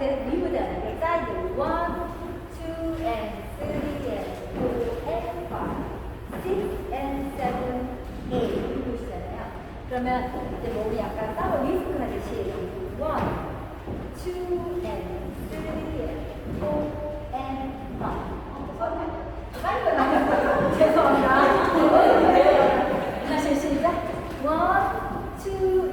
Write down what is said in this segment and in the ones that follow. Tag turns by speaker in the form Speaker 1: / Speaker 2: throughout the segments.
Speaker 1: that we would have excited. One, two, and three, and four, and five, six, and seven, eight. 이러고 있잖아요. 그러면 이제 몸이 약간 싸워 리스크 하듯이 one, two, and three, and four, and five. 빨리 나갔어요. 죄송합니다. 다시 시작. One, two,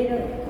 Speaker 1: primeiro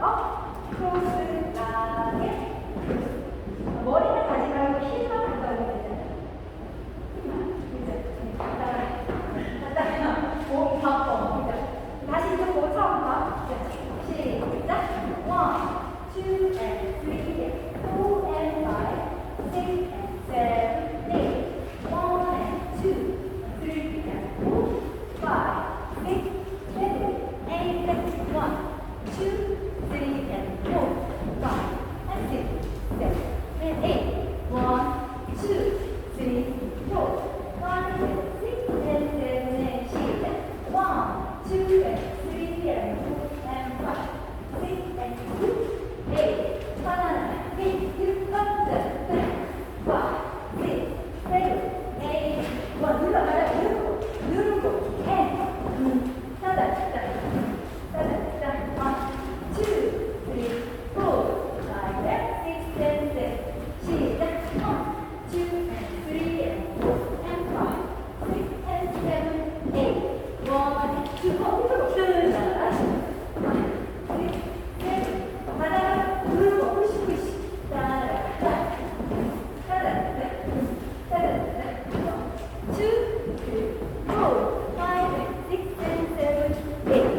Speaker 1: 어? 크로스 땅에 예. Thank you.